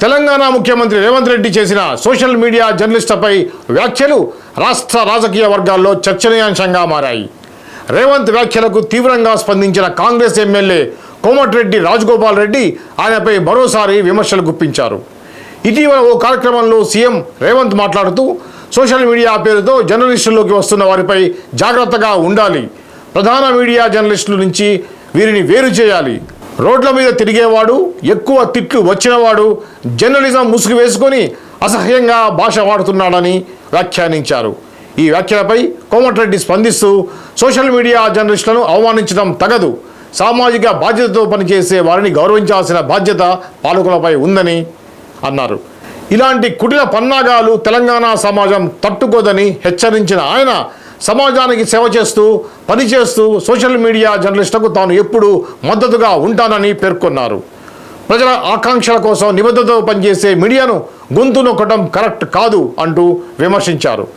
తెలంగాణ ముఖ్యమంత్రి రేవంత్ రెడ్డి చేసిన social media జర్నలిస్టులపై వ్యాఖ్యలు రాష్ట్ర రాజకీయ వర్గాల్లో చర్చనీయాంశంగా మారాయి. రేవంత్ వ్యాఖ్యలకు తీవ్రంగా స్పందించిన కాంగ్రెస్ ఎమ్మెల్యే కోమటిరెడ్డి రాజగోపాల్ రెడ్డి ఆయనపై మరోసారి విమర్శలు గుప్పించారు. ఇటీవల ఓ కార్యక్రమంలో సీఎం రేవంత్ మాట్లాడుతూ సోషల్ మీడియా పేరుతో జర్నలిస్టుల్లోకి వస్తున్న వారిపై జాగ్రత్తగా ఉండాలి. ప్రధాన మీడియా జర్నలిస్టుల నుంచి వీరిని వేరు చేయాలి. రోడ్ల మీద తిరిగేవాడు ఎక్కువ తిట్లు వచ్చినవాడు జర్నలిజం ముసుగు వేసుకొని అసహ్యంగా భాష వాడుతున్నాడని వ్యాఖ్యానించారు. ఈ వ్యాఖ్యలపై కోమటిరెడ్డి స్పందిస్తూ సోషల్ మీడియా జర్నలిస్టులను అవమానించడం తగదు. సామాజిక బాధ్యతతో పనిచేసే వారిని గౌరవించాల్సిన బాధ్యత పాలకులపై ఉందని అన్నారు. ఇలాంటి కుటిల పన్నాగాలు తెలంగాణ సమాజం తట్టుకోదని హెచ్చరించిన ఆయన సమాజానికి సేవ చేస్తూ పనిచేస్తూ సోషల్ మీడియా జర్నలిస్టులకు తాను ఎప్పుడూ మద్దతుగా ఉంటానని పేర్కొన్నారు. ప్రజల ఆకాంక్షల కోసం నిబద్ధతతో పనిచేసే మీడియాను గొంతు నొక్కడం కరెక్ట్ కాదు అంటూ విమర్శించారు.